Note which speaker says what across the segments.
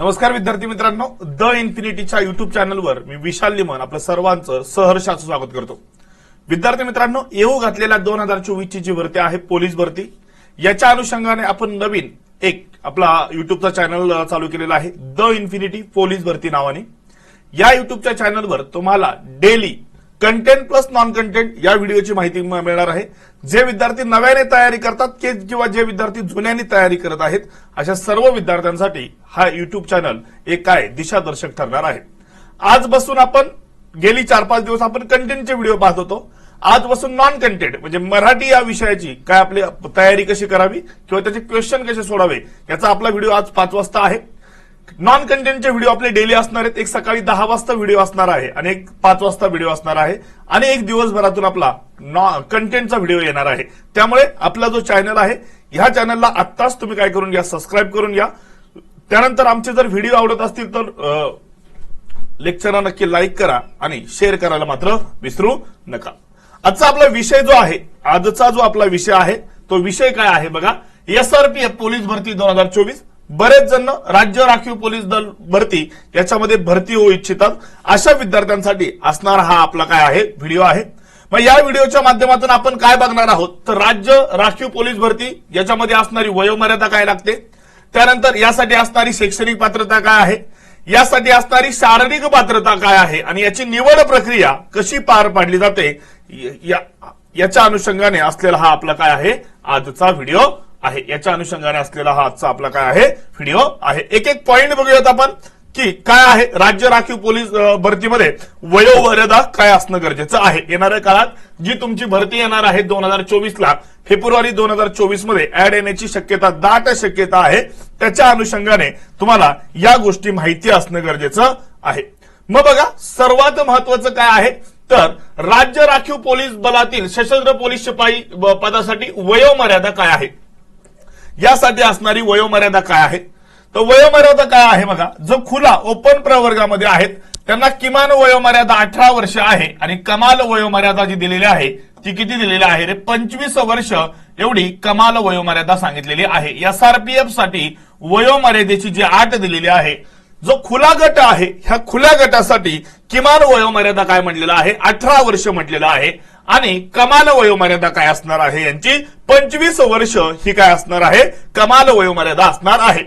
Speaker 1: नमस्कार विद्यार्थी मित्रांनो. द इन्फिनिटीच्या युट्यूब चॅनलवर मी विशाल लिमन आपलं सर्वांचं सहर्षाचं स्वागत करतो. विद्यार्थी मित्रांनो येऊ घातलेल्या दोन हजार चोवीसची जी भरती आहे पोलीस भरती याच्या अनुषंगाने आपण नवीन एक आपला युट्यूबचा चॅनल चालू केलेला आहे द इन्फिनिटी पोलीस भरती नावाने. या युट्यूबच्या चॅनलवर तुम्हाला daily content plus non content या व्हिडिओची माहिती मिळणार आहे. जे विद्यार्थी नव्याने तयारी करतात के- किंवा जे विद्यार्थी जुन्याने तयारी करत आहेत अशा सर्व विद्यार्थ्यांसाठी हा युट्यूब चॅनल एक काय दिशादर्शक ठरणार आहे. आज बसून आपण गेली चार पाच दिवस आपण कंटेंटचे व्हिडिओ पाहत होतो. आजपासून नॉन कंटेंट म्हणजे मराठी या विषयाची काय आपली तयारी कशी करावी किंवा त्याचे क्वेश्चन कसे सोडावे याचा आपला व्हिडिओ आज पाच वाजता आहे. नॉन कंटेंटचे व्हिडिओ आपले डेली असणार आहेत. एक सकाळी दहा वाजता व्हिडिओ असणार आहे आणि एक पाच वाजता व्हिडिओ असणार आहे. आणि एक दिवसभरातून आपला कंटेंटचा व्हिडिओ येणार आहे. त्यामुळे आपला जो चॅनल आहे ह्या चॅनलला आत्ताच तुम्ही काय करून घ्या सबस्क्राईब करून घ्या. त्यानंतर आमचे जर व्हिडिओ आवडत असतील तर लेक्चरला नक्की लाईक करा आणि शेअर करायला मात्र विसरू नका. आजचा आपला विषय जो आहे आजचा जो आपला विषय आहे तो विषय काय आहे बघा. एसआरपीएफ पोलीस भरती दोन हजार चोवीस. बरेच जण राज्य राखीव पोलीस दल भरती याच्यामध्ये भरती होऊ इच्छितात. अशा विद्यार्थ्यांसाठी असणारा हा आपला काय आहे? व्हिडिओ आहे. मग या व्हिडिओच्या माध्यमातून आपण काय बघणार आहोत? तर राज्य राखीव पोलीस भरती याच्यामध्ये असणारी वयोमर्यादा काय लागते? त्यानंतर यासाठी असणारी शैक्षणिक पात्रता काय आहे? यासाठी असणारी शारीरिक पात्रता काय आहे? आणि याची निवड प्रक्रिया कशी पार पाडली जाते? या- याच्या अनुषंगाने असलेला हा आपला काय आहे? आजचा व्हिडिओ आहे. याच्या अनुषंगाने असलेला हा आजचा आपला काय आहे? व्हिडिओ आहे. एक एक पॉइंट बघूयात आपण की काय आहे? राज्य राखीव पोलीस भरतीमध्ये वयोमर्यादा काय असणं गरजेचं आहे? येणाऱ्या काळात जी तुमची भरती येणार आहे दोन हजार चोवीसला फेब्रुवारी दोन हजार चोवीसमध्ये ऍड येण्याची शक्यता दाट शक्यता आहे. त्याच्या अनुषंगाने तुम्हाला या गोष्टी माहिती असणं गरजेचं आहे. मग बघा सर्वात महत्वाचं काय आहे? तर राज्य राखीव पोलीस बलातील सशस्त्र पोलीस शिपाई पदासाठी वयोमर्यादा काय आहे? यासाठी असणारी वयोमर्यादा काय आहे? तर वयोमर्यादा काय आहे बघा जो खुला ओपन प्रवर्गामध्ये आहेत त्यांना किमान वयोमर्यादा अठरा वर्ष आहे आणि कमाल वयोमर्यादा जी दिलेली आहे ती किती दिलेली आहे रे? पंचवीस वर्ष एवढी कमाल वयोमर्यादा सांगितलेली आहे. एसआरपीएफसाठी वयोमर्यादेची जी आठ दिलेली आहे जो खुला गट आहे ह्या खुल्या गटासाठी किमान वयोमर्यादा काय म्हटलेला आहे? अठरा वर्ष म्हटलेला आहे. आणि कमाल वयोमर्यादा काय असणार आहे यांची पंचवीस वर्ष ही काय असणार आहे? कमाल वयोमर्यादा असणार आहे.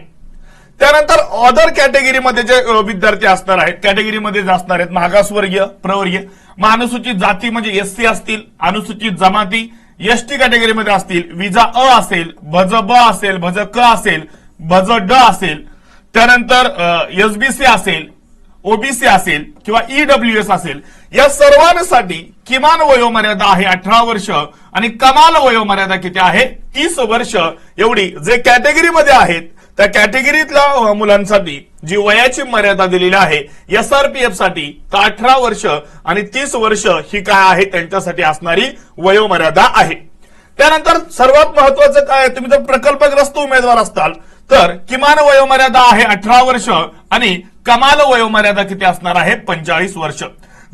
Speaker 1: त्यानंतर अदर कॅटेगरीमध्ये जे विद्यार्थी असणार आहेत कॅटेगरीमध्ये जे असणार आहेत मागासवर्गीय प्रवर्गीय. मग अनुसूचित जाती म्हणजे एससी असतील अनुसूचित जमाती. एस टी कॅटेगरीमध्ये असतील विजा अ असेल भज ब असेल भज क असेल भज ड असेल. त्यानंतर एसबीसी असेल ओबीसी असेल किंवा ईडब्ल्यू एस असेल. या सर्वांसाठी किमान वयोमर्यादा आहे अठरा वर्ष आणि कमाल वयोमर्यादा किती आहे? तीस वर्ष. एवढी जे कॅटेगरीमध्ये आहेत त्या कॅटेगरीतल्या मुलांसाठी जी वयाची मर्यादा दिलेली आहे एसआरपीएफसाठी तर अठरा वर्ष आणि तीस वर्ष ही काय आहे? त्यांच्यासाठी असणारी वयोमर्यादा आहे. त्यानंतर सर्वात महत्वाचं काय तुम्ही जर प्रकल्पग्रस्त उमेदवार असताल तर किमान वयोमर्यादा आहे अठरा वर्ष आणि कमाल वयोमर्यादा किती असणार आहे? पंचाळीस वर्ष.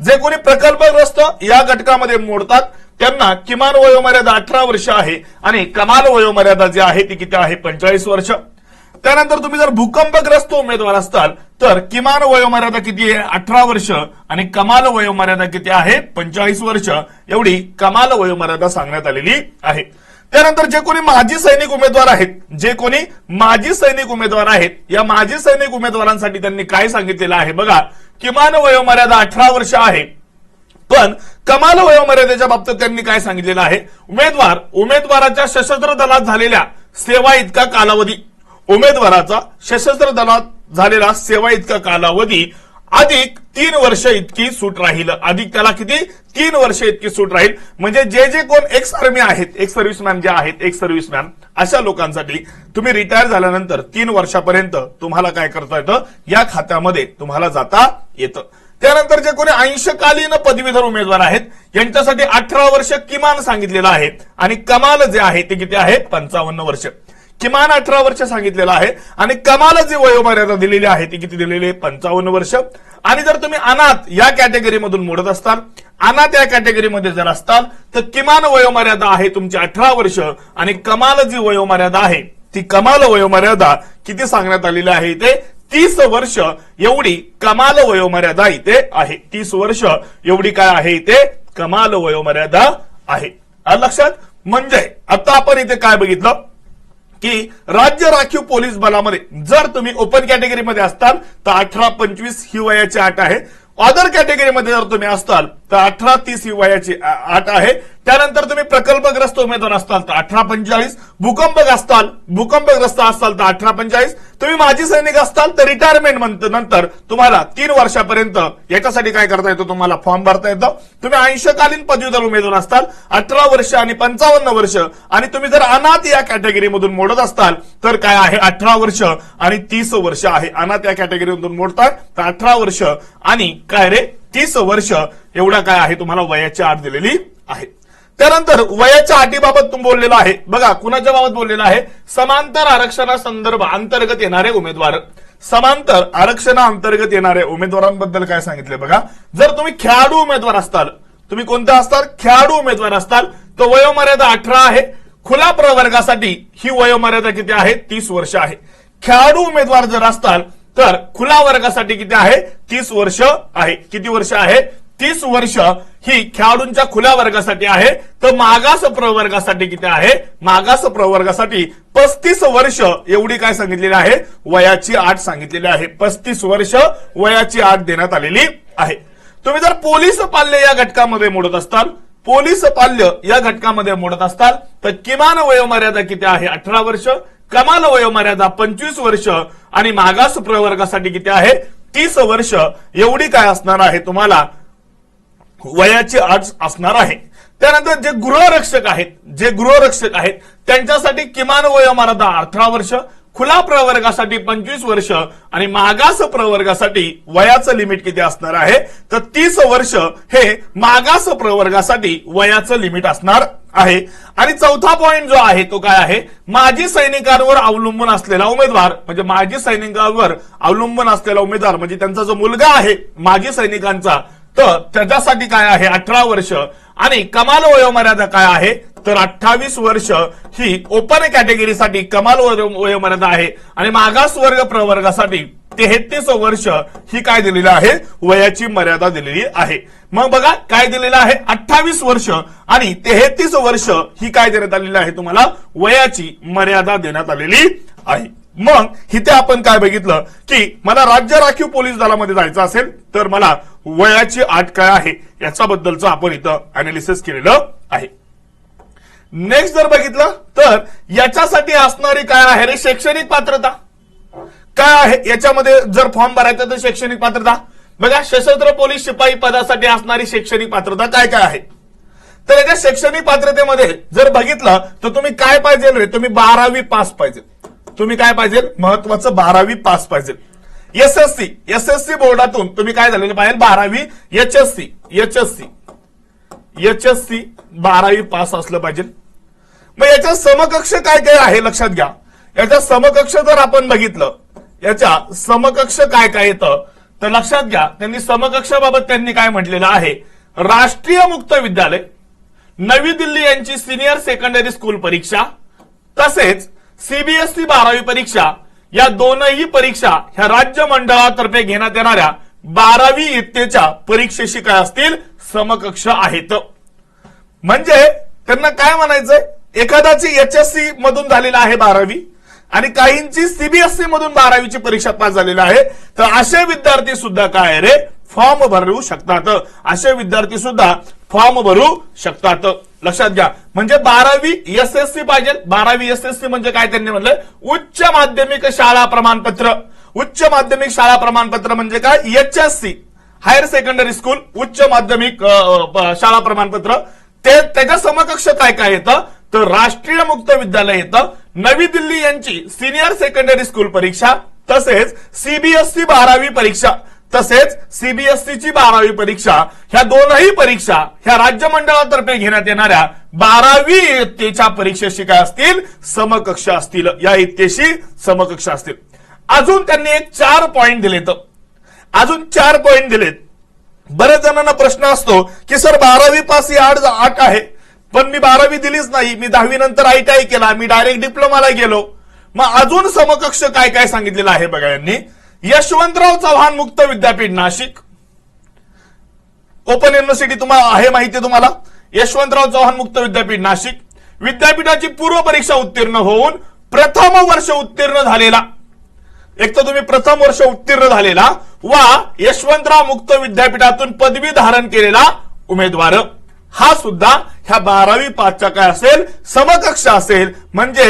Speaker 1: जे कोणी प्रकल्पग्रस्त या घटकामध्ये मोडतात त्यांना किमान वयोमर्यादा अठरा वर्ष आहे आणि कमाल वयोमर्यादा जी आहे ती किती आहे? पंचेचाळीस वर्ष. त्यानंतर तुम्ही जर भूकंपग्रस्त उमेदवार असताल तर किमान वयोमर्यादा किती आहे? अठरा वर्ष आणि कमाल वयोमर्यादा किती आहे? पंचेचाळीस वर्ष. एवढी कमाल वयोमर्यादा सांगण्यात आलेली आहे. त्यानंतर जे कोणी माजी सैनिक उमेदवार आहेत जे कोणी माजी सैनिक उमेदवार आहेत या माजी सैनिक उमेदवारांसाठी त्यांनी काय सांगितलेलं आहे? बघा किमान वयोमर्यादा अठरा वर्ष आहे. पण कमाल वयोमर्यादेच्या बाबतीत त्यांनी काय सांगितलेलं आहे? उमेदवार उमेदवाराच्या सशस्त्र दलात झालेल्या सेवा इतका कालावधी उमेदवाराचा सशस्त्र दलात झालेला सेवा इतका कालावधी अधिक तीन वर्ष इतकी सूट राहील. अधिक त्याला किती? तीन वर्ष इतकी सूट राहील. म्हणजे जे जे कोण एक्स आर्मी आहेत एक्स सर्व्हिसमॅन जे आहेत एक्स सर्व्हिसमॅन अशा लोकांसाठी तुम्ही रिटायर झाल्यानंतर तीन वर्षापर्यंत तुम्हाला काय करता येतं? या खात्यामध्ये तुम्हाला जाता येतं. त्यानंतर जे कोणी अंशकालीन पदवीधर उमेदवार आहेत यांच्यासाठी अठरा वर्ष किमान सांगितलेलं आहे. आणि कमाल जे आहे ते किती आहे? पंचावन्न वर्ष. किमान अठरा वर्ष सांगितलेलं आहे. आणि कमाल जी वयोमर्यादा दिलेली आहे ती किती दिलेली आहे? पंचावन्न वर्ष. आणि जर तुम्ही अनाथ या कॅटेगरीमधून मोडत असताल अनाथ या कॅटेगरीमध्ये जर असताल तर किमान वयोमर्यादा आहे तुमची अठरा वर्ष. आणि कमाल जी वयोमर्यादा आहे ती कमाल वयोमर्यादा किती सांगण्यात आलेली आहे ते तीस वर्ष एवढी कमाल वयोमर्यादा इथे आहे. तीस वर्ष एवढी काय आहे इथे? कमाल वयोमर्यादा आहे. लक्षात? म्हणजे आता आपण इथे काय बघितलं? की राज्य राखीव पोलीस बलामध्ये जर तुम्ही ओपन कॅटेगरीमध्ये असताल तर अठरा पंचवीस ही वयाची अट आहे. अदर कॅटेगरीमध्ये जर तुम्ही असताल तर अठरा तीस ही वयाची अ- अट आहे. त्यानंतर तुम्ही प्रकल्पग्रस्त उमेदवार असताल तर अठरा पंचेचाळीस. भूकंप असताल भूकंपग्रस्त असाल तर अठरा पंचेचाळीस. तुम्ही माजी सैनिक असताल तर रिटायरमेंट नंतर तुम्हाला तीन वर्षापर्यंत याच्यासाठी काय करता येतं? तुम्हाला फॉर्म भरता येतं. तुम्ही अंशकालीन पदवीधर उमेदवार असताल अठरा वर्ष आणि पंचावन्न वर्ष. आणि तुम्ही जर अनाथ या कॅटेगरीमधून मोडत असताल तर काय आहे? अठरा वर्ष आणि तीस वर्ष आहे. अनाथ या कॅटेगरीमधून मोडतात तर अठरा वर्ष. आणि काय रे? तीस वर्ष एवढा काय आहे? तुम्हाला वयाची आठ दिलेली आहे. त्यानंतर वयाच्या अटीबाबत तुम्ही बोललेलं आहे. बघा कुणाच्या बाबत बोललेलं आहे? समांतर आरक्षणासंदर्भ अंतर्गत येणारे उमेदवार. समांतर आरक्षणाअंतर्गत येणाऱ्या उमेदवारांबद्दल काय सांगितले बघा? जर तुम्ही खेळाडू उमेदवार असताल तुम्ही कोणते असताल खेळाडू उमेदवार असताल तर वयोमर्यादा अठरा आहे. खुला प्रवर्गासाठी ही वयोमर्यादा किती आहे? तीस वर्ष आहे. खेळाडू उमेदवार जर असताल तर खुला वर्गासाठी किती आहे? तीस वर्ष आहे. किती वर्ष आहे? तीस वर्ष ही खेळाडूंच्या खुल्या वर्गासाठी आहे. तर मागास प्रवर्गासाठी किती आहे? मागास प्रवर्गासाठी पस्तीस वर्ष एवढी काय सांगितलेली आहे? वयाची आठ सांगितलेली आहे. पस्तीस वर्ष वयाची आठ देण्यात आलेली आहे. तुम्ही जर पोलीस पाल्य या घटकामध्ये मोडत असताल पोलीस पाल्य या घटकामध्ये मोडत असताल तर किमान वयोमर्यादा किती आहे? अठरा वर्ष. कमाल वयोमर्यादा पंचवीस वर्ष आणि मागास प्रवर्गासाठी किती आहे? तीस वर्ष. एवढी काय असणार आहे? तुम्हाला वयाची अट असणार आहे. त्यानंतर जे गृहरक्षक आहेत जे गृहरक्षक आहेत त्यांच्यासाठी किमान वयोमर्यादा अठरा वर्ष खुला प्रवर्गासाठी पंचवीस वर्ष आणि मागास प्रवर्गासाठी वयाचं लिमिट किती असणार आहे? तर तीस वर्ष हे मागास प्रवर्गासाठी वयाचं लिमिट असणार. आहे. आणि चौथा पॉइंट जो आहे तो काय आहे? माजी सैनिकांवर अवलंबून असलेला उमेदवार. म्हणजे माजी सैनिकांवर अवलंबून असलेला उमेदवार म्हणजे त्यांचा जो मुलगा आहे माजी सैनिकांचा तर त्याच्यासाठी काय आहे? अठरा वर्ष. आणि कमाल वयोमर्यादा काय आहे? तर अठ्ठावीस वर्ष ही ओपन कॅटेगरीसाठी कमाल वयोमर्यादा आहे. आणि मागास वर्ग प्रवर्गासाठी तेहतीस वर्ष ही काय दिलेली आहे? वयाची मर्यादा दिलेली आहे. मग बघा काय दिलेलं आहे? अठ्ठावीस वर्ष आणि तेहतीस वर्ष ही काय देण्यात आलेली आहे तुम्हाला? वयाची मर्यादा देण्यात आलेली आहे. मग इथे आपण काय बघितलं? की मला राज्य राखीव पोलीस दलामध्ये जायचं असेल तर मला वयाची आठ काय आहे? याच्याबद्दलचं आपण इथं अनालिसिस केलेलं आहे. नेक्स्ट जर बघितलं तर याच्यासाठी असणारी काय आहे रे? शैक्षणिक पात्रता. काय आहे? याच्यामध्ये जर फॉर्म भरायचा तर शैक्षणिक पात्रता. बघा सशस्त्र पोलीस शिपाई पदासाठी असणारी शैक्षणिक पात्रता काय काय आहे? तर याच्या शैक्षणिक पात्रतेमध्ये जर बघितलं तर तुम्ही काय पाहिजे रे? तुम्ही बारावी पास पाहिजे. तुम्ही काय पाहिजे? महत्वाचं बारावी पास पाहिजे. एसएससी एसएससी बोर्डातून तुम्ही काय झालेलं पाहिजे बारावी एचएससी एचएससी एचएससी बारावी पास असलं पाहिजे. मग याच्या समकक्ष काय काय आहे? लक्षात घ्या. याच्या समकक्ष जर आपण बघितलं याच्या समकक्ष काय काय येतं? तर लक्षात घ्या त्यांनी समकक्षाबाबत त्यांनी काय म्हटलेलं आहे? राष्ट्रीय मुक्त विद्यालय नवी दिल्ली यांची सिनियर सेकंडरी स्कूल परीक्षा तसेच सीबीएसई बारावी परीक्षा या दोनही परीक्षा ह्या राज्य मंडळातर्फे घेण्यात येणाऱ्या बारावी इयत्तेच्या परीक्षेशी काय असतील? समकक्ष आहेत. म्हणजे त्यांना काय म्हणायचंय? एखाद्याची एचएससी मधून झालेला आहे बारावी आणि काहींची सीबीएसई मधून बारावीची परीक्षा पास झालेली आहे. तर असे विद्यार्थी सुद्धा काय आहे रे? फॉर्म भरू शकतात. असे विद्यार्थी सुद्धा फॉर्म भरू शकतात. लक्षात घ्या. म्हणजे बारावी एसएससी पाहिजे. बारावी एसएससी म्हणजे काय त्यांनी म्हणलं? उच्च माध्यमिक शाळा प्रमाणपत्र. उच्च माध्यमिक शाळा प्रमाणपत्र म्हणजे काय? एचएससी हायर सेकंडरी स्कूल उच्च माध्यमिक शाळा प्रमाणपत्र. ते त्याच्या समकक्ष काय काय येतं? तर राष्ट्रीय मुक्त विद्यालय येतं नवी दिल्ली यांची सिनियर सेकंडरी स्कूल परीक्षा तसेच सीबीएसई बारावी परीक्षा तसेच सीबीएसईची बारावी परीक्षा ह्या दोनही परीक्षा ह्या राज्य मंडळातर्फे घेण्यात येणाऱ्या बारावी इयत्तेच्या परीक्षेशी काय असतील? समकक्ष असतील. या इयत्तेशी समकक्ष असतील. अजून त्यांनी एक चार पॉइंट दिलेत. अजून चार पॉइंट दिलेत. बऱ्याच जणांना प्रश्न असतो की सर बारावी पास ही आठ आठ आहे. पण मी बारावी दिलीच नाही. मी दहावी नंतर आय टी आय केला. मी डायरेक्ट डिप्लोमाला गेलो. मग अजून समकक्ष काय काय सांगितलेलं आहे बघा यांनी? यशवंतराव चव्हाण मुक्त विद्यापीठ नाशिक. ओपन युनिव्हर्सिटी तुम्हाला आहे माहिती तुम्हाला? यशवंतराव चव्हाण मुक्त विद्यापीठ नाशिक. विद्यापीठाची पूर्व परीक्षा उत्तीर्ण होऊन प्रथम वर्ष उत्तीर्ण झालेला. एक तर तुम्ही प्रथम वर्ष उत्तीर्ण झालेला वा यशवंतराव मुक्त विद्यापीठातून पदवी धारण केलेला उमेदवार. हा सुद्धा ह्या बारावी पाचच्या काय असेल? समकक्ष असेल. म्हणजे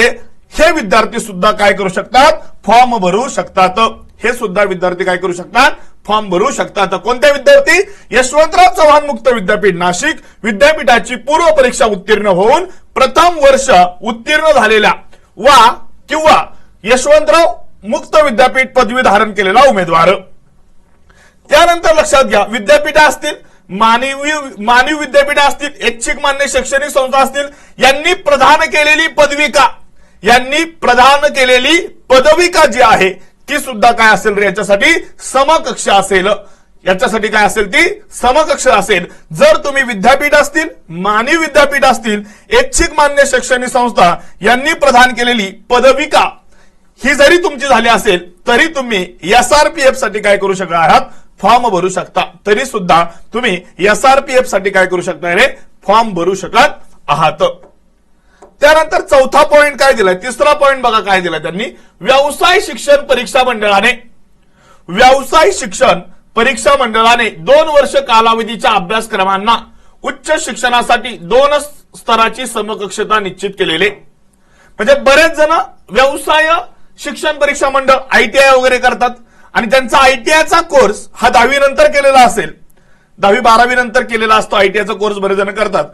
Speaker 1: हे विद्यार्थी सुद्धा काय करू शकतात? फॉर्म भरू शकतात. हे सुद्धा विद्यार्थी काय करू शकतात? फॉर्म भरू शकतात. कोणत्या विद्यार्थी? यशवंतराव चव्हाण मुक्त विद्यापीठ नाशिक. विद्यापीठाची पूर्व परीक्षा उत्तीर्ण होऊन प्रथम वर्ष उत्तीर्ण झालेल्या वा किंवा यशवंतराव मुक्त विद्यापीठ पदवी धारण केलेला उमेदवार. त्यानंतर लक्षात घ्या विद्यापीठ असतील. मानवी मानवी विद्यापीठ असतील ऐच्छिक मान्य शैक्षणिक संस्था असतील यांनी प्रदान केलेली पदविका यांनी प्रदान केलेली पदविका जी आहे ती सुद्धा काय असेल रे? याच्यासाठी समकक्ष असेल. याच्यासाठी काय असेल ती? समकक्ष असेल. जर तुम्ही विद्यापीठ असतील मानवी विद्यापीठ असतील ऐच्छिक मान्य शैक्षणिक संस्था यांनी प्रदान केलेली पदविका ही जरी तुमची झाली असेल तरी तुम्ही एसआरपीएफसाठी काय करू शकणार आहात? फॉर्म भरू शकता. तरी सुद्धा तुम्ही एसआरपीएफसाठी काय करू शकता? रे फॉर्म भरू शकत आहात. त्यानंतर चौथा पॉइंट काय दिलाय? तिसरा पॉइंट बघा काय दिलाय त्यांनी. व्यवसाय शिक्षण परीक्षा मंडळाने. व्यवसाय शिक्षण परीक्षा मंडळाने दोन वर्ष कालावधीच्या अभ्यासक्रमांना उच्च शिक्षणासाठी दोन स्तराची समकक्षता निश्चित केलेले. म्हणजे बरेच जण व्यवसाय शिक्षण परीक्षा मंडळ आयटीआय वगैरे करतात. आणि त्यांचा आयटीआयचा कोर्स हा दहावी नंतर केलेला असेल. दहावी बारावी नंतर केलेला असतो आयटीआयचा कोर्स बरेच जण करतात.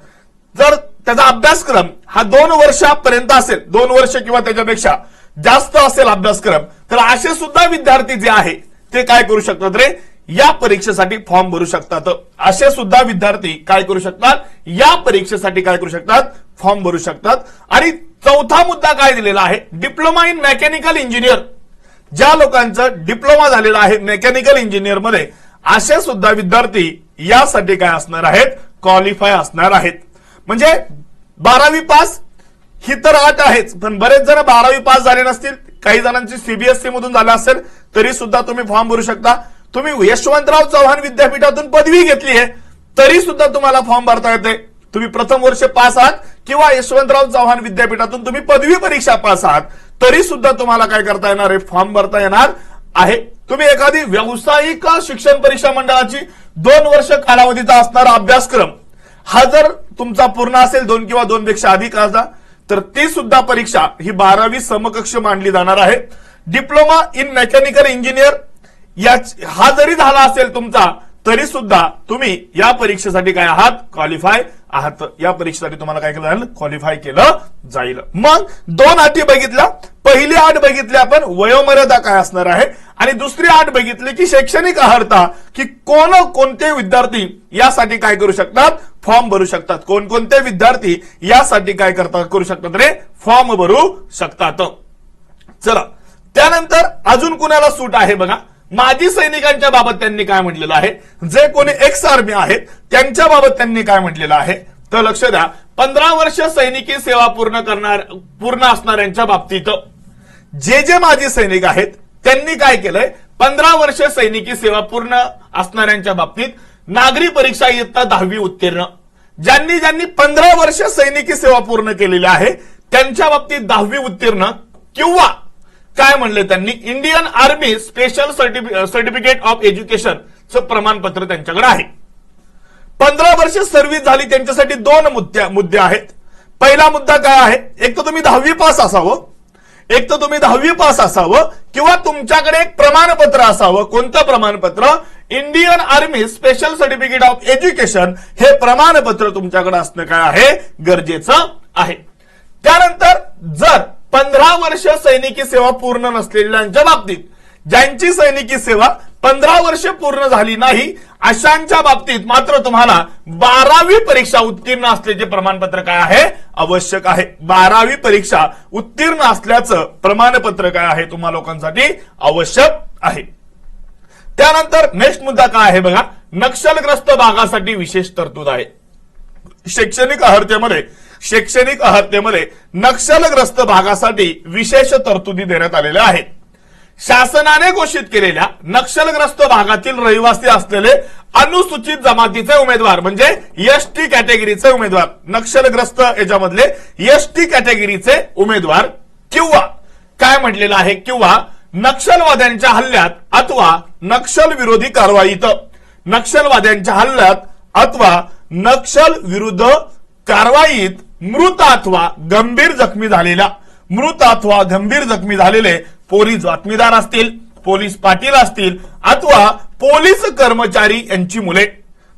Speaker 1: जर त्याचा अभ्यासक्रम हा दोन वर्षापर्यंत असेल दोन वर्ष किंवा त्याच्यापेक्षा जास्त असेल अभ्यासक्रम तर असे सुद्धा विद्यार्थी जे आहे ते काय करू शकतात रे? या परीक्षेसाठी फॉर्म भरू शकतात. असे सुद्धा विद्यार्थी काय करू शकतात? या परीक्षेसाठी काय करू शकतात? फॉर्म भरू शकतात. आणि चौथा मुद्दा काय दिलेला आहे? डिप्लोमा इन मेकॅनिकल इंजिनियर ज्या लोकांचं डिप्लोमा झालेला आहे मेकॅनिकल इंजिनियरमध्ये असे सुद्धा विद्यार्थी यासाठी काय असणार आहेत? क्वालिफाय असणार आहेत. म्हणजे बारावी पास ही तर अट आहेच पण बरेच जण बारावी पास झाले नसतील. काही जणांची सीबीएसई मधून झालं असेल तरी सुद्धा तुम्ही फॉर्म भरू शकता. तुम्ही यशवंतराव चव्हाण विद्यापीठातून पदवी घेतली आहे तरी सुद्धा तुम्हाला फॉर्म भरता येते. तुम्ही प्रथम वर्ष पास आहात किंवा यशवंतराव चव्हाण विद्यापीठातून तुम्ही पदवी परीक्षा पास आहात. तरी सुद्धा तुम्हाला काय करता येणार? आहे फॉर्म भरता येणार आहे. तुम्ही एखादी व्यावसायिक शिक्षण परीक्षा मंडळाची दोन वर्ष कालावधीचा असणारा अभ्यासक्रम हा जर तुमचा पूर्ण असेल दोन किंवा दोन पेक्षा अधिक असला तर ती सुद्धा परीक्षा ही बारावी समकक्ष मानली जाणार आहे. डिप्लोमा इन मेकॅनिकल इंजिनियर या हा जरी झाला असेल तुमचा तरी सुद्धा तुम्ही या परीक्षेसाठी काय आहात? क्वालिफाय आहात. या परीक्षेसाठी तुम्हाला काय केलं जाईल? क्वालिफाय केलं जाईल. मग दोन अटी बघितल्या. पहिली आठ बघितली आपण वयोमर्यादा काय असणार आहे? आणि दुसरी आठ बघितली की शैक्षणिक अर्हता की कोण कोणते विद्यार्थी यासाठी काय करू शकतात? फॉर्म भरू शकतात. कोणकोणते विद्यार्थी यासाठी काय करतात करू शकतात? रे फॉर्म भरू शकतात. चला. त्यानंतर अजून कुणाला सूट आहे बघा? माजी सैनिकांच्या बाबत त्यांनी काय म्हटलेलं आहे? जे कोणी एक्स आर्मी आहेत त्यांच्या बाबत त्यांनी काय म्हटलेलं आहे? तर लक्ष द्या पंधरा वर्ष सैनिकी सेवा पूर्ण करणार पूर्ण असणाऱ्यांच्या बाबतीत जे जे माजी सैनिक आहेत त्यांनी काय केलंय? पंधरा वर्ष सैनिकी सेवा पूर्ण असणाऱ्यांच्या बाबतीत नागरी परीक्षा इयत्ता दहावी उत्तीर्ण. ज्यांनी ज्यांनी पंधरा वर्ष सैनिकी सेवा पूर्ण केलेली आहे त्यांच्या बाबतीत दहावी उत्तीर्ण किंवा काय म्हणले त्यांनी? Indian army special certificate of एज्युकेशनचं प्रमाणपत्र त्यांच्याकडे आहे. पंधरा वर्ष सर्व्हिस झाली त्यांच्यासाठी दोन मुद्दे मुद्दे आहेत. पहिला मुद्दा काय आहे? एक तर तुम्ही दहावी पास असावं. एक तर तुम्ही दहावी पास असावं. किंवा तुमच्याकडे एक प्रमाणपत्र असावं. कोणतं प्रमाणपत्र? Indian army special certificate of education हे प्रमाणपत्र तुमच्याकडे असणं काय आहे? गरजेचं आहे. त्यानंतर जर पंधरा वर्ष सैनिकी सेवा पूर्ण नसलेल्यांच्या बाबतीत ज्यांची सैनिकी सेवा पंधरा वर्ष पूर्ण झाली नाही अशांच्या बाबतीत मात्र तुम्हाला बारावी परीक्षा उत्तीर्ण असल्याचे प्रमाणपत्र काय आहे? आवश्यक आहे. बारावी परीक्षा उत्तीर्ण असल्याचं प्रमाणपत्र काय आहे तुम्हा लोकांसाठी? आवश्यक आहे. त्यानंतर नेक्स्ट मुद्दा काय आहे बघा. नक्षलग्रस्त भागासाठी विशेष तरतूद आहे. शैक्षणिक अर्हतेमध्ये शैक्षणिक अर्हतेमध्ये नक्षलग्रस्त भागासाठी विशेष तरतुदी देण्यात आलेल्या आहेत. शासनाने घोषित केलेल्या नक्षलग्रस्त भागातील रहिवासी असलेले अनुसूचित जमातीचे उमेदवार म्हणजे एसटी कॅटेगरीचे उमेदवार नक्षलग्रस्त याच्यामधले एसटी कॅटेगरीचे उमेदवार किंवा काय म्हटलेलं आहे? किंवा नक्षलवाद्यांच्या हल्ल्यात अथवा नक्षल विरोधी कारवाईत. नक्षलवाद्यांच्या हल्ल्यात अथवा नक्षल विरुद्ध कारवाईत मृत अथवा गंभीर जखमी झालेल्या मृत अथवा गंभीर जखमी झालेले पोलीस बातमीदार असतील पोलीस पाटील असतील अथवा पोलीस कर्मचारी यांची मुले.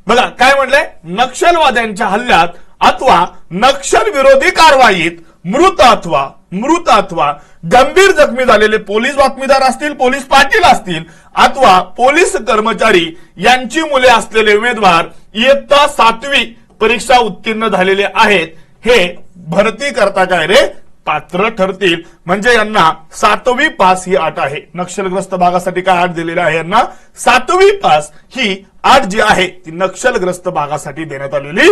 Speaker 1: बघा काय म्हणलंय? नक्षलवाद्यांच्या हल्ल्यात अथवा नक्षल विरोधी कारवाईत मृत अथवा मृत अथवा गंभीर जखमी झालेले पोलीस बातमीदार असतील पोलीस पाटील असतील अथवा पोलीस कर्मचारी यांची मुले असलेले उमेदवार इयत्ता सातवी परीक्षा उत्तीर्ण झालेले आहेत. हे भरती करता काय रे पात्र ठरतील. म्हणजे यांना सातवी पास ही आठ आहे. नक्षलग्रस्त भागासाठी काय आठ दिलेली आहे यांना? सातवी पास ही आठ जी आहे ती नक्षलग्रस्त भागासाठी देण्यात आलेली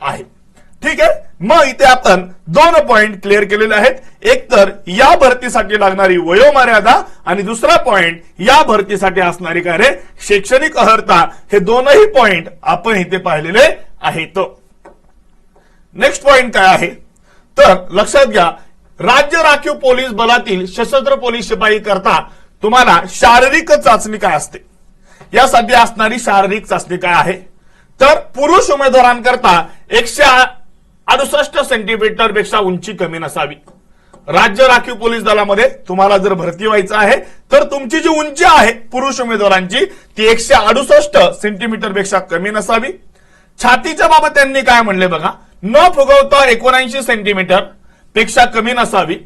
Speaker 1: आहे. ठीक आहे? मग इथे आपण दोन पॉइंट क्लिअर केलेले आहेत. एक तर या भरतीसाठी लागणारी वयोमर्यादा आणि दुसरा पॉइंट या भरतीसाठी असणारी काय रे? शैक्षणिक अर्हता हे दोनही पॉइंट आपण इथे पाहिलेले आहेत. नेक्स्ट पॉइंट काय आहे? तर लक्षात घ्या राज्य राखीव पोलीस बलातील सशस्त्र पोलीस शिपाई करता तुम्हाला शारीरिक चाचणी काय असते? यासाठी असणारी शारीरिक चाचणी काय आहे? तर पुरुष उमेदवारांकरता एकशे अडुसष्ट सेंटीमीटरपेक्षा उंची कमी नसावी. राज्य राखीव पोलीस दलामध्ये तुम्हाला जर भरती व्हायचं आहे तर तुमची जी उंची आहे पुरुष उमेदवारांची ती एकशे अडुसष्ट सेंटीमीटरपेक्षा कमी नसावी. छातीच्या बाबत त्यांनी काय म्हणले बघा? न फुगवता एकोणऐंशी सेंटीमीटरपेक्षा कमी नसावी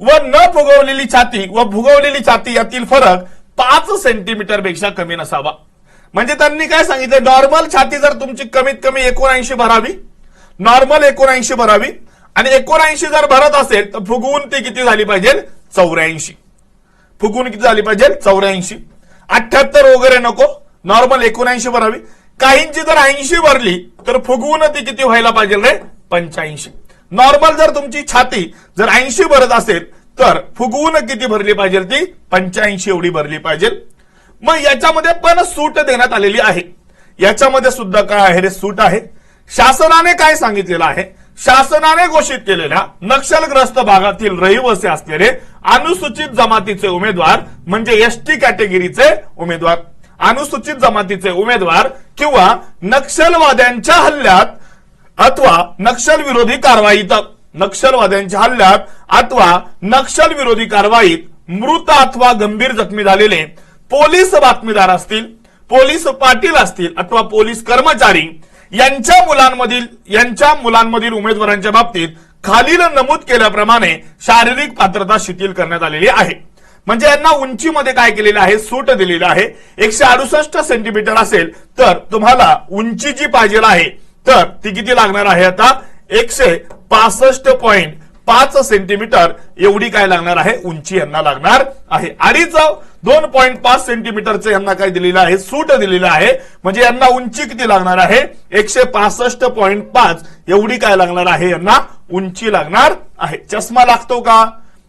Speaker 1: व न फुगवलेली छाती व फुगवलेली छाती यातील फरक पाच सेंटीमीटरपेक्षा कमी नसावा. म्हणजे त्यांनी काय सांगितलं? नॉर्मल छाती जर तुमची कमीत कमी एकोणऐंशी भरावी नॉर्मल एकोणऐंशी भरावी आणि एकोणऐंशी जर भरत असेल तर फुगवून ती किती झाली पाहिजे? चौऱ्याऐंशी. फुगवून किती झाली पाहिजे? चौऱ्याऐंशी. अठ्याहत्तर वगैरे नको. नॉर्मल एकोणऐंशी भरावी. काहींची जर ऐंशी भरली तर फुगवून ती किती व्हायला पाहिजे रे? पंच्याऐंशी. नॉर्मल जर तुमची छाती जर ऐंशी भरत असेल तर फुगवून किती भरली पाहिजे ती? पंच्याऐंशी एवढी भरली पाहिजे. मग याच्यामध्ये पण सूट देण्यात आलेली आहे. याच्यामध्ये सुद्धा काय आहे रे? सूट आहे. शासनाने काय सांगितलेलं आहे? शासनाने घोषित केलेल्या नक्षलग्रस्त भागातील रहिवासी असलेले अनुसूचित जमातीचे उमेदवार म्हणजे एस टी कॅटेगरीचे उमेदवार. अनुसूचित जमातीचे उमेदवार किंवा नक्षलवाद्यांच्या हल्ल्यात अथवा नक्षल विरोधी कारवाईत नक्षलवाद्यांच्या हल्ल्यात अथवा नक्षल विरोधी कारवाईत मृत अथवा गंभीर जखमी झालेले पोलीस बातमीदार असतील पोलीस पाटील असतील अथवा पोलीस कर्मचारी यांच्या मुलांमधील यांच्या मुलांमधील उमेदवारांच्या बाबतीत खालील नमूद केल्याप्रमाणे शारीरिक पात्रता शिथिल करण्यात आलेली आहे. म्हणजे यांना उंचीमध्ये काय केलेलं आहे? सूट दिलेलं आहे. एकशे अडुसष्ट सेंटीमीटर असेल तर तुम्हाला उंची जी पाहिजे आहे तर ती किती लागणार आहे आता? एकशे पासष्ट पॉईंट पाच सेंटीमीटर एवढी काय लागणार आहे? उंची यांना लागणार आहे. अडीच दोन पॉईंट पाच सेंटीमीटरचं यांना काय दिलेलं आहे? सूट दिलेलं आहे. म्हणजे यांना उंची किती लागणार आहे? एकशे पासष्ट पॉईंट पाच एवढी काय लागणार आहे? यांना उंची लागणार आहे. चष्मा लागतो का?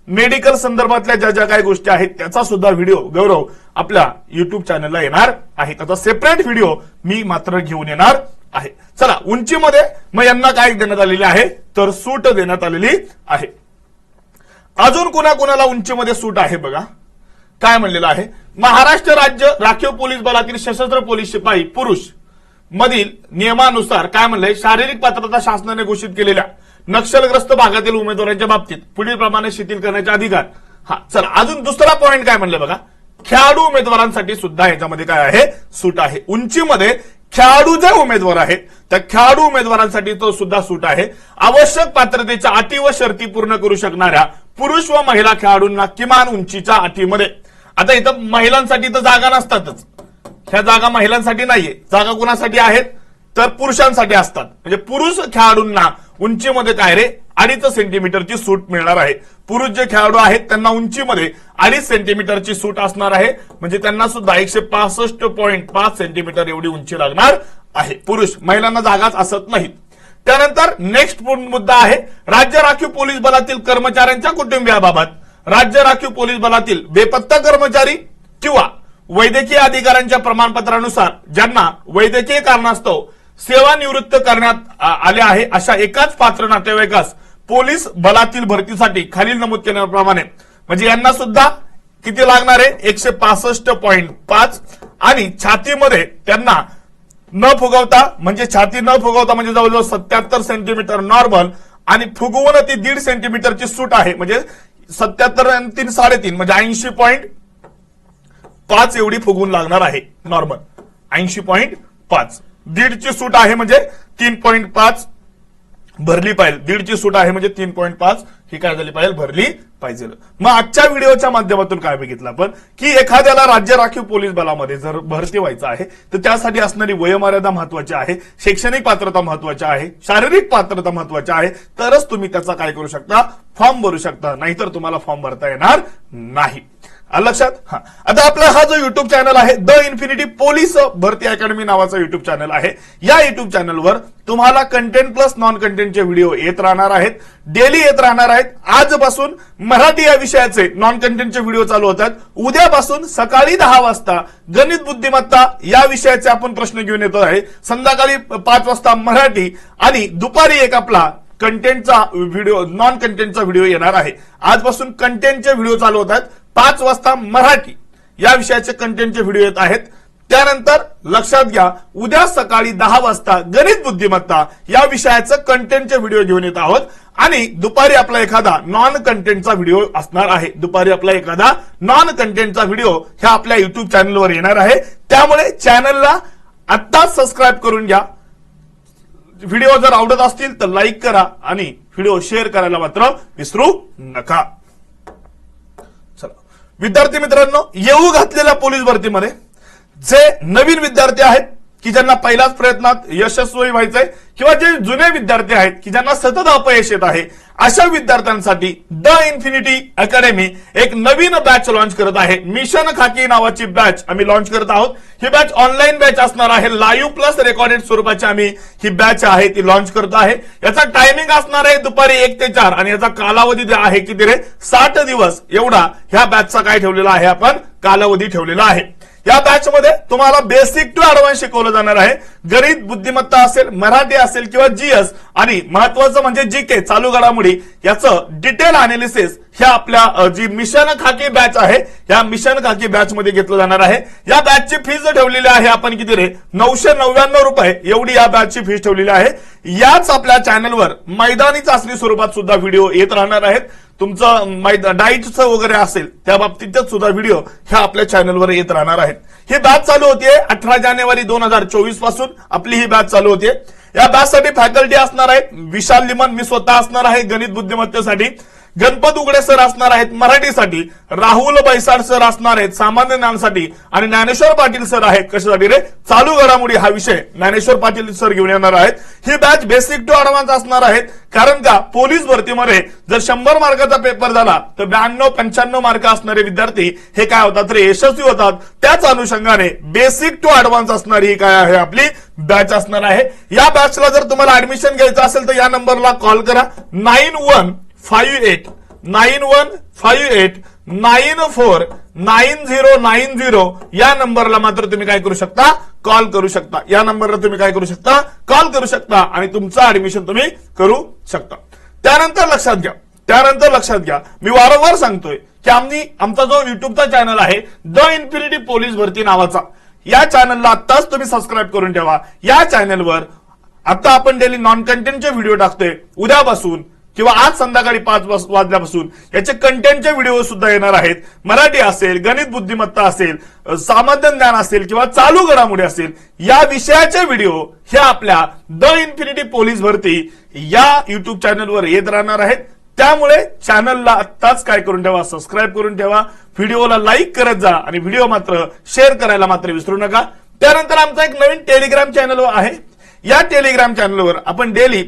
Speaker 1: मेडिकल संदर्भातल्या ज्या ज्या काही गोष्टी आहेत त्याचा सुद्धा व्हिडिओ गौरव आपल्या युट्यूब चॅनलला येणार आहे त्याचा सेपरेट व्हिडिओ मी मात्र घेऊन येणार आहे. चला उंचीमध्ये मग यांना काय देण्यात आलेली आहे? तर सूट देण्यात आलेली आहे. अजून कुणा कुणाला उंचीमध्ये सूट आहे बघा. काय म्हणलेलं आहे? महाराष्ट्र राज्य राखीव पोलीस बलातील सशस्त्र पोलीस शिपाई पुरुष मधील नियमानुसार काय म्हणलंय? शारीरिक पात्रता शासनाने घोषित केलेल्या नक्षलग्रस्त भागातील उमेदवारांच्या बाबतीत पुढील प्रमाणे शिथिल करण्याचे अधिकार. हा चला अजून दुसरा पॉईंट काय म्हणलं बघा? खेळाडू उमेदवारांसाठी सुद्धा याच्यामध्ये काय आहे? सूट आहे. उंचीमध्ये खेळाडू जे उमेदवार आहेत त्या खेळाडू उमेदवारांसाठी तो सुद्धा सूट आहे. आवश्यक पात्रतेच्या अटी व शर्ती पूर्ण करू शकणाऱ्या पुरुष व महिला खेळाडूंना किमान उंचीच्या अटीमध्ये. आता इथं महिलांसाठी तर जागा नसतातच. ह्या जागा महिलांसाठी नाहीये. जागा कुणासाठी आहेत? तर पुरुषांसाठी असतात. म्हणजे पुरुष खेळाडूंना उंचीमध्ये काय रे. अडीच सेंटीमीटरची सूट मिळणार आहे. पुरुष जे खेळाडू आहेत त्यांना उंचीमध्ये अडीच सेंटीमीटरची सूट असणार आहे. म्हणजे त्यांना सुद्धा एकशे पासष्ट पॉईंट पाच सेंटीमीटर एवढी उंची लागणार आहे. पुरुष महिलांना जागाच असत नाहीत. त्यानंतर नेक्स्ट मुद्दा आहे. राज्य राखीव पोलीस बलातील कर्मचाऱ्यांच्या कुटुंबियाबाबत. राज्य राखीव पोलीस बलातील बेपत्ता कर्मचारी किंवा वैद्यकीय अधिकाऱ्यांच्या प्रमाणपत्रानुसार ज्यांना वैद्यकीय कारणास्तव सेवानिवृत्त करण्यात आले आहे अशा एकाच पात्र नातेवाईकास पोलीस बलातील भरतीसाठी खालील नमूद केल्याप्रमाणे. म्हणजे यांना सुद्धा किती लागणार आहे? एकशे पासष्ट पॉईंट पाच. आणि छातीमध्ये त्यांना न फुगवता म्हणजे छाती न फुगवता म्हणजे जवळजवळ सत्याहत्तर सेंटीमीटर नॉर्मल आणि फुगवून ती दीड सेंटीमीटरची सूट आहे. म्हणजे सत्याहत्तर आणि तीन साडेतीन म्हणजे ऐंशी पॉईंट पाच एवढी फुगवून लागणार आहे नॉर्मल ऐंशी पॉईंट पाच. दीडची सूट आहे म्हणजे तीन पॉईंट पाच भरली पाहिजे. दीडची सूट आहे म्हणजे तीन पॉईंट पाच. ही काय झाली पाहिजे? भरली पाहिजे. मग आजच्या व्हिडिओच्या माध्यमातून काय बघितलं आपण? की एखाद्याला राज्य राखीव पोलीस बलामध्ये जर भरती व्हायचं आहे तर त्यासाठी असणारी वयोमर्यादा महत्वाची आहे शैक्षणिक पात्रता महत्वाची आहे शारीरिक पात्रता महत्वाची आहे तरच तुम्ही त्याचा काय करू शकता? फॉर्म भरू शकता. नाहीतर तुम्हाला फॉर्म भरता येणार नाही. लक्षात? हा. आता आपला हा जो युट्यूब चॅनल आहे द इन्फिनिटी पोलीस भरती अकॅडमी नावाचा युट्यूब चॅनल आहे. या युट्यूब चॅनलवर तुम्हाला कंटेंट प्लस नॉन कंटेंटचे व्हिडिओ येत राहणार आहेत. डेली येत राहणार आहेत. आजपासून मराठी या विषयाचे नॉन कंटेंटचे व्हिडिओ चालू होतात. उद्यापासून सकाळी दहा वाजता गणित बुद्धिमत्ता या विषयाचे आपण प्रश्न घेऊन येतो आहे संध्याकाळी पाच वाजता मराठी आणि दुपारी एक आपला कंटेंटचा व्हिडिओ नॉन कंटेंटचा व्हिडिओ येणार आहे. आजपासून कंटेंटचे व्हिडिओ चालू होतात. पाच वाजता मराठी या विषयाचे कंटेंटचे व्हिडिओ येत आहेत. त्यानंतर लक्षात घ्या उद्या सकाळी दहा वाजता गणित बुद्धिमत्ता या विषयाचं कंटेंटचे व्हिडिओ घेऊन येत आहोत. आणि दुपारी आपला एखादा नॉन कंटेंटचा व्हिडिओ असणार आहे. दुपारी आपला एखादा नॉन कंटेंटचा व्हिडिओ ह्या आपल्या युट्यूब चॅनलवर येणार आहे. त्यामुळे चॅनलला आत्ताच सबस्क्राईब करून घ्या. व्हिडिओ जर आवडत असतील तर लाईक करा आणि व्हिडिओ शेअर करायला मात्र विसरू नका. चला. विद्यार्थी मित्रांनो येऊ घातलेल्या पोलीस भरतीमध्ये जे नवीन विद्यार्थी आहेत की ज्यांना पहिल्याच प्रयत्नात यशस्वी व्हायचंय किंवा जे जुने विद्यार्थी आहेत की ज्यांना सतत अपयश येत आहे अशा विद्यार्थ्यांसाठी द इन्फिनिटी अकॅडमी एक नवीन बॅच लॉन्च करत आहे. मिशन खाकी नावाची बॅच आम्ही लॉन्च करत आहोत. ही बॅच ऑनलाईन बॅच असणार आहे. लाईव्ह प्लस रेकॉर्डेड स्वरूपाची आम्ही ही बॅच आहे ती लॉन्च करत आहे. याचा टायमिंग असणार आहे दुपारी एक ते चार आणि याचा कालावधी जे आहे किती रे? साठ दिवस. एवढा ह्या बॅचचा काय ठेवलेला आहे आपण? कालावधी ठेवलेला आहे. या बॅच मध्ये तुम्हाला बेसिक टू ऍडव्हान्स शिकवलं जाणार आहे. गणित बुद्धिमत्ता असेल मराठी असेल किंवा जीएस आणि महत्वाचं म्हणजे जी के चालू घडामोडी याचं डिटेल अनालिसिस ह्या आपल्या जी मिशन खाकी बॅच आहे या मिशन खाकी बॅच मध्ये घेतलं जाणार आहे. या बॅचची फीज ठेवलेली आहे आपण किती रे? नऊशे नव्याण्णव रुपये एवढी या बॅचची फीज ठेवलेली आहे. याच आपल्या चॅनलवर मैदानी चाचणी स्वरूपात सुद्धा व्हिडिओ येत राहणार आहेत. तुमचं डाईटचं वगैरे असेल त्या बाबतीतच सुद्धा व्हिडिओ ह्या आपल्या चॅनलवर येत राहणार आहेत. ही बॅच चालू होतीये अठरा जानेवारी दोन हजार चोवीसपासून आपली ही बॅच चालू होतीये. या बॅचसाठी फॅकल्टी असणार आहेत विशाल लिमन मी स्वतः असणार आहे गणित बुद्धिमत्तेसाठी. गणपत उघडे सर असणार आहेत मराठीसाठी राहुल बैसाड सर असणार आहेत सामान्य ज्ञानसाठी आणि ज्ञानेश्वर पाटील सर आहेत कशासाठी रे? चालू घडामोडी हा विषय ज्ञानेश्वर पाटील सर घेऊन येणार आहेत. ही बॅच बेसिक टू ऍडव्हान्स असणार आहेत. कारण का? पोलीस भरतीमध्ये जर शंभर मार्काचा पेपर झाला तर ब्याण्णव पंच्याण्णव मार्क असणारे विद्यार्थी हे काय होतात रे? यशस्वी होतात. त्याच अनुषंगाने बेसिक टू ऍडव्हान्स असणारी ही काय आहे आपली? बॅच असणार आहे. या बॅचला जर तुम्हाला ऍडमिशन घ्यायचं असेल तर या नंबरला कॉल करा. Nine one five eight nine one five eight nine four nine zero nine zero या नंबरला मात्र तुम्ही काय करू शकता? कॉल करू शकता. या नंबरला तुम्ही काय करू शकता? कॉल करू शकता आणि तुमचं ऍडमिशन तुम्ही करू शकता. त्यानंतर लक्षात घ्या. त्यानंतर लक्षात घ्या. मी वारंवार सांगतोय की आम्ही आमचा जो युट्यूबचा चॅनल आहे द इन्फिनिटी पोलीस भरती नावाचा या चॅनलला आत्ताच तुम्ही सबस्क्राईब करून ठेवा. या चॅनलवर आता आपण डेली नॉन कंटेंटचे व्हिडिओ टाकतोय. उद्यापासून किंवा आज संध्याकाळी पाच वाज- वाजल्यापासून याचे कंटेंटचे व्हिडिओ सुद्धा येणार आहेत. मराठी असेल गणित बुद्धिमत्ता असेल सामान्य ज्ञान असेल किंवा चालू घडामोडी असेल या विषयाचे व्हिडिओ हे आपल्या द इन्फिनिटी पोलीस भरती या युट्यूब चॅनलवर येत राहणार आहेत. त्यामुळे चॅनलला आत्ताच काय करून ठेवा सबस्क्राईब करून ठेवा व्हिडिओला लाईक करत जा आणि व्हिडिओ मात्र शेअर करायला मात्र विसरू नका. त्यानंतर आमचा एक नवीन टेलिग्राम चॅनल आहे. या टेलिग्राम चॅनलवर आपण डेली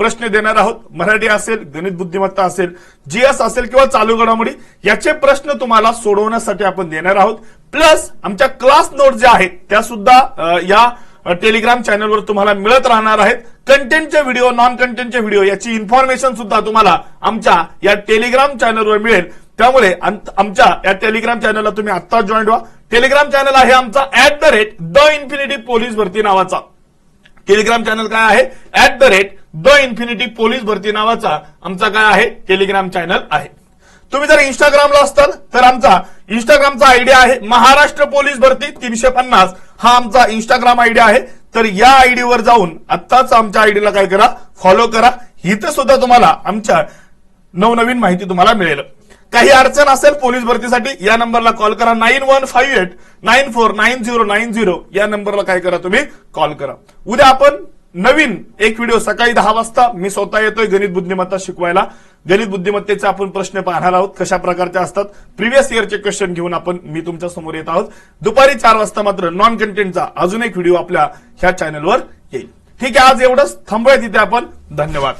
Speaker 1: प्रश्न देणार आहोत. मराठी असेल गणित बुद्धिमत्ता असेल जीएस असेल किंवा चालू घडामोडी याचे प्रश्न तुम्हाला सोडवण्यासाठी आपण देणार आहोत. प्लस आमच्या क्लास नोट ज्या आहेत त्या सुद्धा या टेलिग्राम चॅनलवर तुम्हाला मिळत राहणार आहेत. कंटेंटचे व्हिडिओ नॉन कंटेंटचे व्हिडिओ याची इन्फॉर्मेशन सुद्धा तुम्हाला आमच्या या टेलिग्राम चॅनलवर मिळेल. त्यामुळे आमच्या या टेलिग्राम चॅनलला तुम्ही आत्ताच जॉईन व्हा. टेलिग्राम चॅनल आहे आमचा at the rate the infinity police भरती नावाचा. टेलिग्राम चॅनल काय आहे? At the rate the infinity police भरती नावाचा आमचा काय आहे? टेलिग्राम चॅनल आहे. तुम्ही जर इंस्टाग्रामला असताल तर आमचा इंस्टाग्रामचा आयडी आहे महाराष्ट्र पोलीस भरती तीनशे पन्नास. हा आमचा इंस्टाग्राम आयडी आहे. तर या आयडीवर जाऊन आत्ताच आमच्या आयडीला काय करा फॉलो करा. इथं सुद्धा तुम्हाला आमच्या नवनवीन माहिती तुम्हाला मिळेल. काही अडचण असेल पोलीस भरतीसाठी या नंबरला कॉल करा. Nine one five eight nine four nine zero nine zero या नंबरला काय करा तुम्ही? कॉल करा. उद्या आपण नवीन एक व्हिडिओ सकाळी दहा वाजता मी स्वतः येतोय गणित बुद्धिमत्ता शिकवायला. गणित बुद्धिमत्तेचे आपण प्रश्न पाहणार आहोत कशा प्रकारचे असतात. प्रिव्हियस इयरचे क्वेश्चन घेऊन आपण मी तुमच्यासमोर येत आहोत. दुपारी चार वाजता मात्र नॉन कंटेंटचा अजून एक व्हिडिओ आपल्या ह्या चॅनलवर येईल. ठीक आहे आज एवढंच. थांबूया तिथे आपण. धन्यवाद.